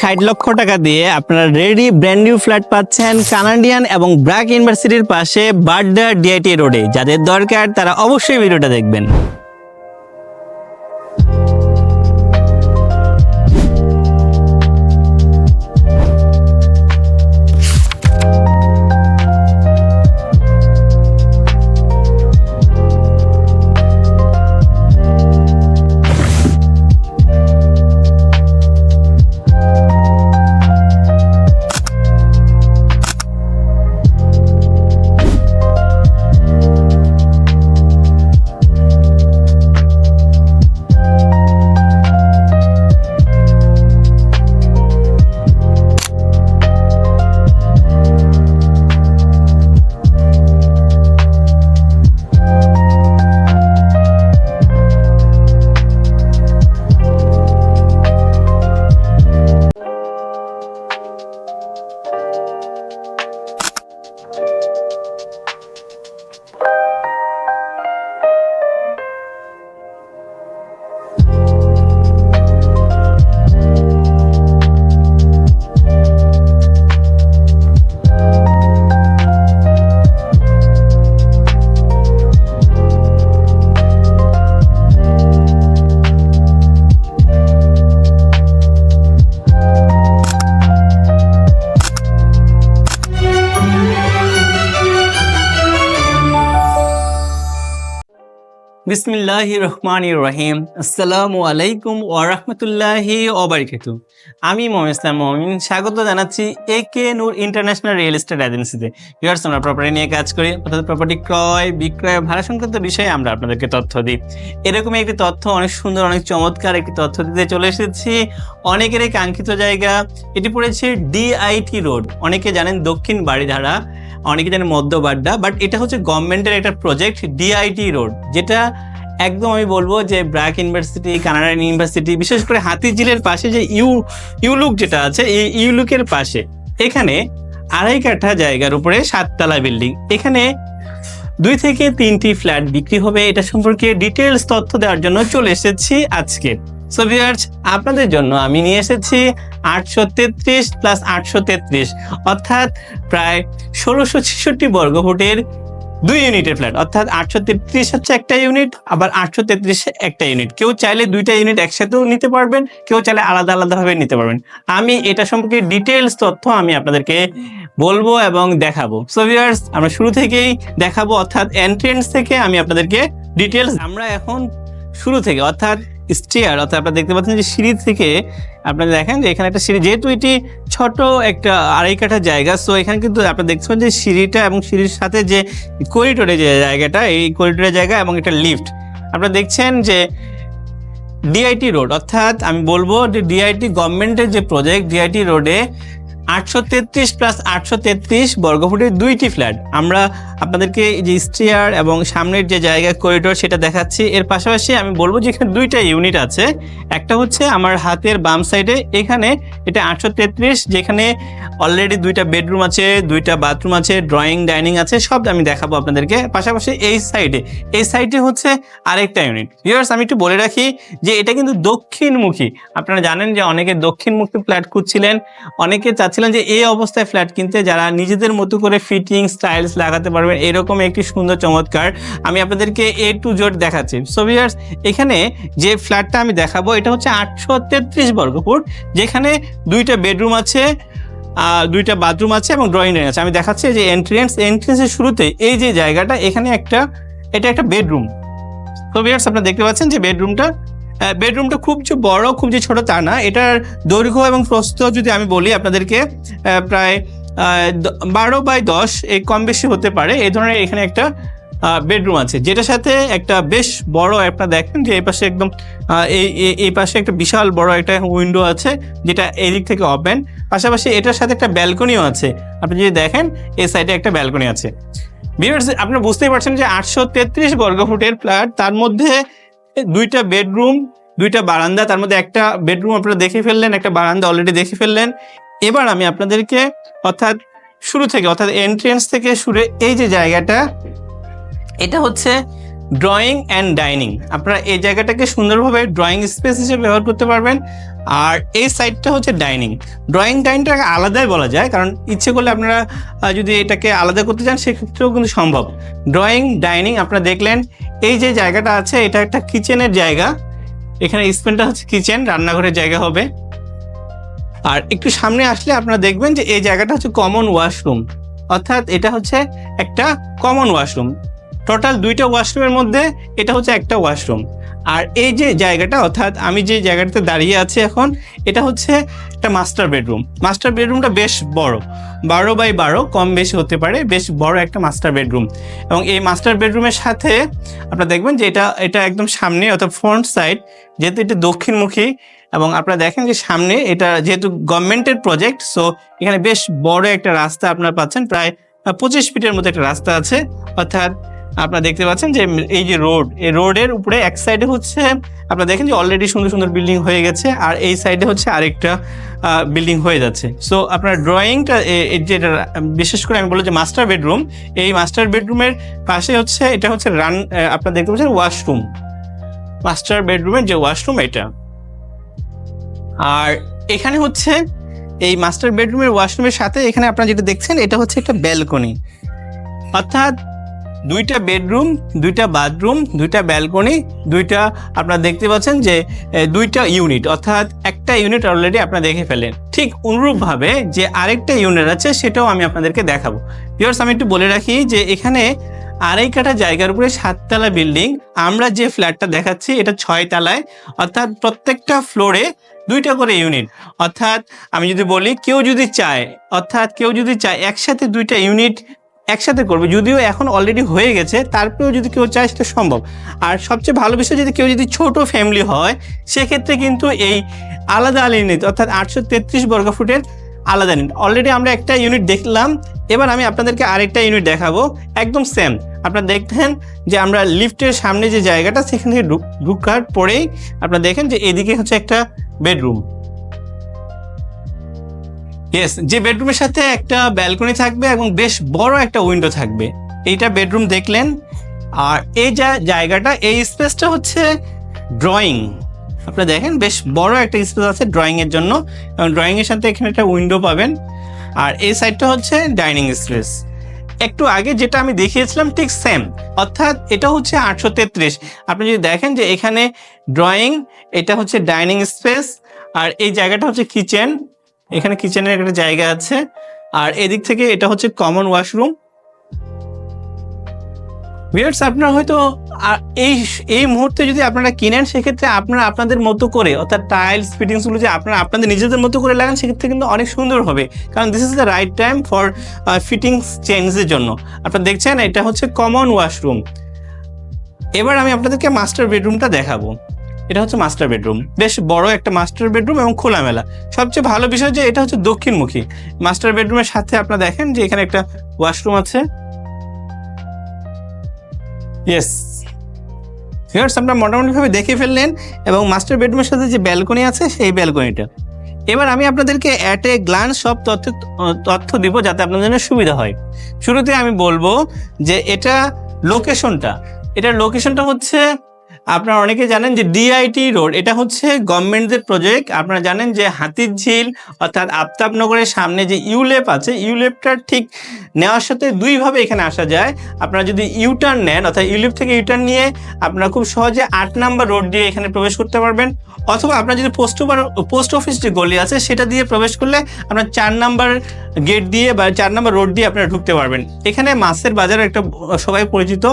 ষাট লক্ষ টাকা দিয়ে আপনারা রেডি ব্র্যান্ড নিউ ফ্ল্যাট পাচ্ছেন কানাডিয়ান এবং ব্র্যাক ইউনিভার্সিটির পাশে বাড্ডা ডিআইটি রোডে যাদের দরকার, তারা অবশ্যই ভিডিওটা দেখবেন। বিসমিল্লাহ রহমান রহিম। আসসালামু আলাইকুম ওরহমতুল্লাহি ওবরকাতু আমি মোহাম্মদ ইসলাম মমিন, স্বাগত জানাচ্ছি A K Noor international real estate এজেন্সিতে। ইয়ার্স আমরা প্রপার্টি নিয়ে কাজ করি, অর্থাৎ প্রপার্টি ক্রয়, বিক্রয়, ভাড়া সংক্রান্ত বিষয়ে আমরা আপনাদেরকে তথ্য দিই। এরকমই একটি তথ্য, অনেক সুন্দর, অনেক চমৎকার একটি তথ্য দিতে চলে এসেছি। অনেকেরই কাঙ্ক্ষিত জায়গা, এটি পড়েছে ডিআইটি রোড অনেকে জানেন দক্ষিণ বাড়িধারা অনেকে জানেন মধ্য বাড্ডা বাট এটা হচ্ছে গভর্নমেন্টের একটা প্রজেক্ট ডিআইটি রোড যেটা একদম আমি বলব যে ব্র্যাক ইউনিভার্সিটি, কানাডা ইউনিভার্সিটি, বিশেষ করে হাতিঝিলের পাশে যে ইউ ইউলুক যেটা আছে, এই ইউলুকের পাশে, এখানে আড়াই কাঠা জায়গার উপরে সাততলা বিল্ডিং। এখানে দুই থেকে তিনটি ফ্ল্যাট বিক্রি হবে। এটা সম্পর্কে ডিটেলস তথ্য দেওয়ার জন্য চলে এসেছি আজকে। সো আপনাদের জন্য আমি নিয়ে এসেছি আটশো তেত্রিশ প্লাস আটশো তেত্রিশ, অর্থাৎ প্রায় ষোলোশো ছেষট্টি বর্গফুটের দুই ইউনিটের ফ্ল্যাট অর্থাৎ আটশো তেত্রিশ হচ্ছে একটা ইউনিট, আবার আটশো তেত্রিশে একটা ইউনিট। কেউ চাইলে দুইটা ইউনিট একসাথেও নিতে পারবেন, কেউ চাইলে আলাদা আলাদাভাবে নিতে পারবেন। আমি এটা সম্পর্কে ডিটেলস তথ্য আমি আপনাদেরকে বলব এবং দেখাবো। সো ভিউয়ার্স আমরা শুরু থেকেই দেখাবো, অর্থাৎ এন্ট্রেন্স থেকে আমি আপনাদেরকে ডিটেলস আমরা এখন শুরু থেকে, অর্থাৎ স্টেয়ার অর্থাৎ আপনারা দেখতে পাচ্ছেন যে সিঁড়ি থেকে আপনারা দেখেন যে এখানে একটা সিঁড়ি, যেহেতু এটি ছোট একটা আড়াই কাঠা জায়গা সো এখানে কিন্তু আপনারা দেখতে পাচ্ছেন যে সিঁড়িটা এবং সিঁড়ির সাথে যে করিডোরে যে জায়গাটা, এই করিডোরের জায়গা এবং একটা লিফট আপনারা দেখছেন যে ডিআইটি রোড অর্থাৎ আমি বলব যে ডিআইটি গভর্নমেন্টের যে প্রজেক্ট ডিআইটি রোডে আটশো তেত্রিশ প্লাস আটশো তেত্রিশ বর্গফুটের দুইটি ফ্ল্যাট আমরা আপনাদেরকে যে স্টিয়ার এবং সামনের যে জায়গা করিডোর সেটা দেখাচ্ছি। এর পাশাপাশি আমি বলব যে এখানে দুইটা ইউনিট আছে। একটা হচ্ছে আমার হাতের বাম সাইডে এখানে এটা আটশো তেত্রিশ, যেখানে অলরেডি দুইটা বেডরুম আছে, দুইটা বাথরুম আছে ড্রয়িং ডাইনিং আছে, সব আমি দেখাবো আপনাদেরকে। পাশাপাশি এই সাইডে এই সাইডে হচ্ছে আরেকটা ইউনিট ভিউয়ার্স আমি একটু বলে রাখি যে এটা কিন্তু দক্ষিণমুখী। আপনারা জানেন যে অনেকে দক্ষিণমুখী ফ্ল্যাট খুঁজছিলেন। অনেকে চাচ্ছিলেন যে এই অবস্থায় ফ্ল্যাট কিনতে। যারা নিজেদের মতো করে ফিটিং স্টাইলস লাগাতে পারবেন এরকম একটি সুন্দর চমৎকার। আমি আপনাদেরকে এ টু জোট দেখাচ্ছি। সো ভিউয়ার্স এখানে যে ফ্ল্যাটটা আমি দেখাবো, এটা হচ্ছে আটশো তেত্রিশ বর্গফুট যেখানে দুইটা বেডরুম আছে দুইটা বাথরুম আছে এবং ড্রয়িং রুম আছে। আমি দেখাচ্ছি যে এন্ট্রেন্স এন্ট্রেন্সের শুরুতে এই যে জায়গাটা, এখানে একটা, এটা একটা বেডরুম তো ভিউয়ার্স আপনারা দেখতে পাচ্ছেন যে বেডরুমটা বেডরুমটা খুব যে বড়, খুব যে ছোট তা না। এটার দৈর্ঘ্য এবং প্রস্থ যদি আমি বলি আপনাদেরকে প্রায় বারো বাই দশ এই কম বেশি হতে পারে। এই ধরনের এখানে একটা বেডরুম আছে। যেটার সাথে একটা বেশ বড় আপনারা দেখেন যে, এই পাশে একদম এই এই- পাশে একটা বিশাল বড় একটা উইন্ডো আছে, যেটা এদিক থেকে ওপেন পাশাপাশি এটার সাথে একটা ব্যালকনিও আছে। আপনি যদি দেখেন এই সাইডে একটা ব্যালকনি আছে। ভিউয়ার্স আপনারা বুঝতেই পারছেন যে, আটশো তেত্রিশ বর্গফুটের ফ্ল্যাট তার মধ্যে দুইটা বেডরুম দুইটা বারান্দা, তার মধ্যে একটা বেডরুম আপনারা দেখে ফেললেন, একটা বারান্দা অলরেডি দেখে ফেললেন। এবার আমি আপনাদেরকে অর্থাৎ শুরু থেকে, অর্থাৎ এন্ট্রেন্স থেকে শুরু এই যে জায়গাটা, এটা হচ্ছে ড্রয়িং অ্যান্ড ডাইনিং আপনারা এই জায়গাটাকে সুন্দরভাবে ড্রয়িং স্পেস হিসেবে ব্যবহার করতে পারবেন। আর এই সাইডটা হচ্ছে ডাইনিং ড্রয়িং ডাইনিংটাকে আলাদাই বলা যায়, কারণ ইচ্ছে করলে আপনারা যদি এটাকে আলাদা করতে চান, সেক্ষেত্রেও কিন্তু সম্ভব। ড্রয়িং ডাইনিং আপনারা দেখলেন, এই যে জায়গাটা আছে, এটা একটা কিচেনের জায়গা। এখানে স্পেনটা হচ্ছে কিচেন, রান্নাঘরের জায়গা হবে। আর একটু সামনে আসলে আপনারা দেখবেন যে এই জায়গাটা হচ্ছে কমন ওয়াশরুম অর্থাৎ এটা হচ্ছে একটা কমন ওয়াশরুম টোটাল দুইটা ওয়াশরুমের মধ্যে এটা হচ্ছে একটা ওয়াশরুম আর এই যে জায়গাটা, অর্থাৎ আমি যে জায়গাটাতে দাঁড়িয়ে আছি এখন, এটা হচ্ছে একটা মাস্টার বেডরুম মাস্টার বেডরুমটা বেশ বড়। বারো বাই বারো, কম বেশি হতে পারে, বেশ বড় একটা মাস্টার বেডরুম এবং এই মাস্টার বেডরুমের সাথে আপনারা দেখবেন যে এটা এটা একদম সামনে, অর্থাৎ ফ্রন্ট সাইড যেহেতু এটা দক্ষিণমুখী, এবং আপনারা দেখেন যে সামনে এটা যেহেতু গভর্নমেন্টের প্রজেক্ট সো এখানে বেশ বড় একটা রাস্তা আপনারা পাচ্ছেন, প্রায় পঁচিশ ফিটের মতো একটা রাস্তা আছে, অর্থাৎ আপনারা দেখতে পাচ্ছেন যে এই যে রোড, এই রোডের উপরে এক সাইডে হচ্ছে, আপনারা দেখেন যে অলরেডি সুন্দর সুন্দর বিল্ডিং হয়ে গেছে, আর এই সাইডে হচ্ছে আরেকটা বিল্ডিং হয়ে যাচ্ছে। সো আপনার ড্রয়িংটা যেটা, বিশেষ করে আমি বলব যে মাস্টার বেডরুম এই মাস্টার বেডরুমের পাশে হচ্ছে, এটা হচ্ছে রান আপনারা দেখতে পাচ্ছেন ওয়াশরুম মাস্টার বেডরুমের যে ওয়াশরুম এটা। আর এখানে হচ্ছে, এই মাস্টার বেডরুমের ওয়াশরুমের সাথে এখানে আপনারা যেটা দেখছেন, এটা হচ্ছে একটা ব্যালকনি অর্থাৎ দুইটা বেডরুম, দুইটা বাথরুম, দুইটা ব্যালকনি, দুইটা আপনারা দেখতে পাচ্ছেন যে দুইটা ইউনিট, অর্থাৎ একটা ইউনিট অলরেডি আপনারা দেখে ফেলেন ঠিক অনুরূপভাবে যে আরেকটা ইউনিট আছে, সেটাও আমি আপনাদেরকে দেখাবো। ভিউয়ার্স আমি একটু বলে রাখি যে, এখানে আড়াই কাঠা জায়গার উপরে সাততলা বিল্ডিং, আমরা যে ফ্ল্যাটটা দেখাচ্ছি, এটা ছয় তলায় অর্থাৎ প্রত্যেকটা ফ্লোরে দুইটা করে ইউনিট। অর্থাৎ আমি যদি বলি, কেউ যদি চায়, অর্থাৎ কেউ যদি চায় একসাথে দুইটা ইউনিট একসাথে করবে। যদিও এখন অলরেডি হয়ে গেছে, তারপরেও যদি কেউ চায় সেটা সম্ভব। আর সবচেয়ে ভালো বিষয় যদি কেউ যদি ছোট ফ্যামিলি হয়, সেক্ষেত্রে কিন্তু এই আলাদা আলাদা ইউনিট অর্থাৎ আটশো তেত্রিশ বর্গ ফুটের আলাদা ইউনিট অলরেডি আমরা একটা ইউনিট দেখলাম, এবার আমি আপনাদেরকে আরেকটা ইউনিট দেখাবো, একদম সেম আপনারা দেখবেন যে আমরা লিফটের সামনে যে জায়গাটা, সেখান থেকে ঢুক- ঢুকার পরেই আপনারা দেখেন যে এদিকে হচ্ছে একটা বেডরুম ইয়েস যে বেডরুমের সাথে একটা ব্যালকনি থাকবে এবং বেশ বড় একটা উইন্ডো থাকবে, এইটা বেডরুম দেখলেন। আর এই যা জায়গাটা, এই স্পেসটা হচ্ছে ড্রয়িং আপনারা দেখেন, বেশ বড় একটা স্পেস আছে ড্রয়িং এর জন্য। এবং ড্রয়িং এর সাথে এখানে একটা উইন্ডো পাবেন। আর এই সাইডটা হচ্ছে ডাইনিং স্পেস একটু আগে যেটা আমি দেখিয়েছিলাম, ঠিক সেম অর্থাৎ এটা হচ্ছে আটশো তেত্রিশ। আপনি যদি দেখেন যে এখানে ড্রয়িং এটা হচ্ছে ডাইনিং স্পেস আর এই জায়গাটা হচ্ছে কিচেন এখানে কিচেনের একটা জায়গা আছে। আর এদিক থেকে এটা হচ্ছে কমন ওয়াশরুম ভিউয়ার্স আপনারা হয়তো এই এই মুহূর্তে যদি আপনারা কিনেন, সেক্ষেত্রে আপনারা আপনাদের মতো করে, অর্থাৎ টাইলস ফিটিংসগুলো যে আপনারা আপনাদের নিজেদের মতো করে লাগান, সেক্ষেত্রে কিন্তু অনেক সুন্দর হবে। কারণ this is the right time for fittings চেঞ্জের জন্য। আপনারা দেখছেন, এটা হচ্ছে কমন ওয়াশরুম এবার আমি আপনাদেরকে মাস্টার বেডরুমটা দেখাবো। এটা হচ্ছে মাস্টার বেডরুম বেশ বড় একটা মাস্টার বেডরুম এবং খোলামেলা। সবচেয়ে ভালো বিষয় যে এটা হচ্ছে দক্ষিণমুখী। মাস্টার বেডরুমের সাথে আপনারা দেখেন যে এখানে একটা ওয়াশরুম আছে। ইয়েস ভিউয়ার্স আপনারা মোটামুটিভাবে দেখে ফেললেন এবং মাস্টার বেডরুমের সাথে যে ব্যালকনি আছে, সেই ব্যালকনিটা এবার আমি আপনাদেরকে অ্যাট এ গ্লান্স সব তথ্য তথ্য দিব যাতে আপনাদের জন্য সুবিধা হয়। শুরুতে আমি বলব যে এটা লোকেশনটা এটার লোকেশনটা হচ্ছে আপনারা অনেকে জানেন যে ডিআইটি রোড এটা হচ্ছে গভর্নমেন্টের প্রজেক্ট আপনারা জানেন যে হাতির ঝিল অর্থাৎ আফতাবনগরের সামনে যে ইউলেপ আছে ইউলেপটার ঠিক নেওয়ার সাথে দুইভাবে এখানে আসা যায়। আপনারা যদি ইউটার্ন নেন, অর্থাৎ ইউলেপ থেকে ইউটার্ন নিয়ে আপনারা খুব সহজে আট নাম্বার রোড দিয়ে এখানে প্রবেশ করতে পারবেন। অথবা আপনার যদি পোস্ট পোস্ট অফিস যে গলি আছে, সেটা দিয়ে প্রবেশ করলে আপনার চার নাম্বার গেট দিয়ে বা চার নাম্বার রোড দিয়ে আপনারা ঢুকতে পারবেন। এখানে মাছের বাজার একটা, সবাই পরিচিত।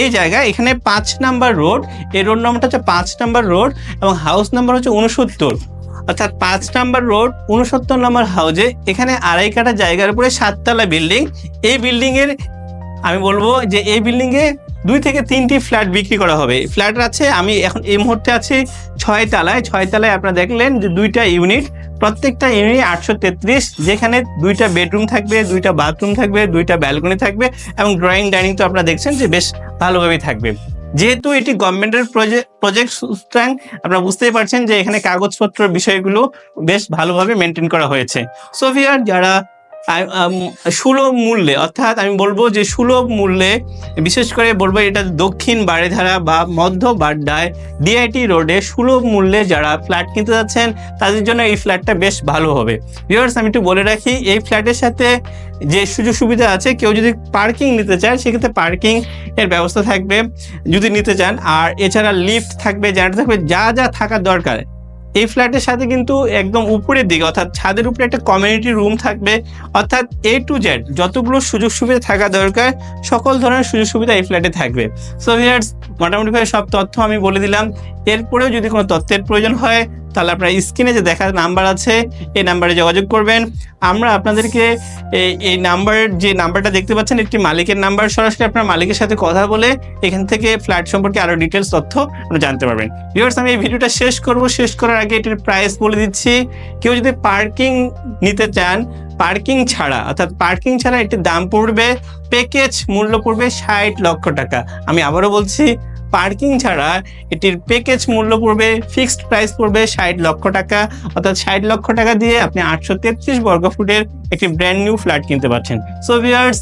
এই জায়গায় এখানে পাঁচ নাম্বার রোড এই রোড নাম্বারটা হচ্ছে পাঁচ নাম্বার রোড এবং হাউস নাম্বার হচ্ছে উনসত্তর অর্থাৎ পাঁচ নাম্বার রোড উনসত্তর নাম্বার হাউজে এখানে আড়াই কাটা জায়গার উপরে সাততলা বিল্ডিং এই বিল্ডিং এর, আমি বলব যে এই বিল্ডিং এ দুই থেকে তিনটি ফ্ল্যাট বিক্রি করা হবে। ফ্ল্যাট আছে, আমি এখন এই মুহূর্তে আছি ছয় তলায়। ছয় তলায় আপনারা দেখলেন যে দুইটা ইউনিট প্রত্যেকটা ইউনিট আটশো তেত্রিশ, যেখানে দুইটা বেডরুম থাকবে, দুইটা বাথরুম থাকবে, দুইটা ব্যালকনি থাকবে এবং ড্রয়িং ডাইনিং তো আপনারা দেখছেন যে বেশ ভালোভাবেই থাকবে। যেহেতু এটি গভর্নমেন্টের প্রজেক্ট সুতরাং আপনারা বুঝতেই পারছেন যে এখানে কাগজপত্র বিষয়গুলো বেশ ভালোভাবে মেনটেন করা হয়েছে। সোভিয়ার যারা সুলভ মূল্যে, অর্থাৎ আমি বলব যে সুলভ মূল্যে, বিশেষ করে বলব এটা দক্ষিণ বাড়িধারা বা মধ্য বাড্ডায় ডিআইটি রোডে সুলভ মূল্যে যারা ফ্ল্যাট কিনতে যাচ্ছেন, তাদের জন্য এই ফ্ল্যাটটা বেশ ভালো হবে। ভিউয়ার্স আমি একটু বলে রাখি, এই ফ্ল্যাটের সাথে যে সুযোগ সুবিধা আছে, কেউ যদি পার্কিং নিতে চায়, সেক্ষেত্রে পার্কিং এর ব্যবস্থা থাকবে যদি নিতে চান। আর এছাড়া লিফট থাকবে জেনারেটর থাকবে, যা যা থাকার দরকার। এই ফ্ল্যাটের সাথে কিন্তু একদম উপরের দিকে, অর্থাৎ ছাদের উপরে একটা কমিউনিটি রুম থাকবে, অর্থাৎ এ টু জেড যতগুলো সুযোগ সুবিধা থাকা দরকার, সকল ধরনের সুযোগ সুবিধা এই ফ্ল্যাটে থাকবে। সো ভিয়ার্স মোটামুটিভাবে সব তথ্য আমি বলে দিলাম। এরপরেও যদি কোনো তথ্যের প্রয়োজন হয় তাহলে আপনার স্ক্রিনে যে দেখার নাম্বার আছে, এই নাম্বারে যোগাযোগ করবেন। আমরা আপনাদেরকে এই নাম্বার, যে নাম্বারটা দেখতে পাচ্ছেন, একটি মালিকের নাম্বার। সরাসরি আপনার মালিকের সাথে কথা বলে এখান থেকে ফ্ল্যাট সম্পর্কে আরও ডিটেলস তথ্য আপনি জানতে পারবেন। ভিউয়ার্স আমি এই ভিডিওটা শেষ করব। শেষ করার আগে এটির প্রাইস বলে দিচ্ছি। কেউ যদি পার্কিং নিতে চান পার্কিং ছাড়া, অর্থাৎ পার্কিং ছাড়া এটির দাম পড়বে প্যাকেজ মূল্য পড়বে ষাট লক্ষ টাকা। আমি আবারও বলছি পার্কিং ছাড়া এটির প্যাকেজ মূল্য পড়বে ফিক্সড প্রাইস পড়বে ষাট লক্ষ টাকা। অর্থাৎ ষাট লক্ষ টাকা দিয়ে আপনি আটশো তেত্রিশ বর্গ ফুটের একটি ব্র্যান্ড নিউ ফ্ল্যাট কিনতে পারছেন। সো ভিউয়ার্স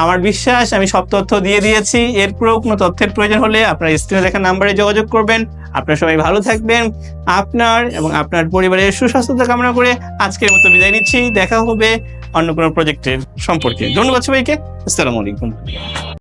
আমার বিশ্বাস, আমি সব তথ্য দিয়ে দিয়েছি। এরপরেও কোনো তথ্যের প্রয়োজন হলে আপনার স্ক্রিনে দেখা নাম্বারে যোগাযোগ করবেন। আপনার সবাই ভালো থাকবেন। আপনার এবং আপনার পরিবারের সুস্বাস্থ্যতা কামনা করে আজকের মতো বিদায় নিচ্ছি। দেখা হবে অন্য কোনো প্রজেক্টের সম্পর্কে। ধন্যবাদ সবাইকে। আসসালামু আলাইকুম।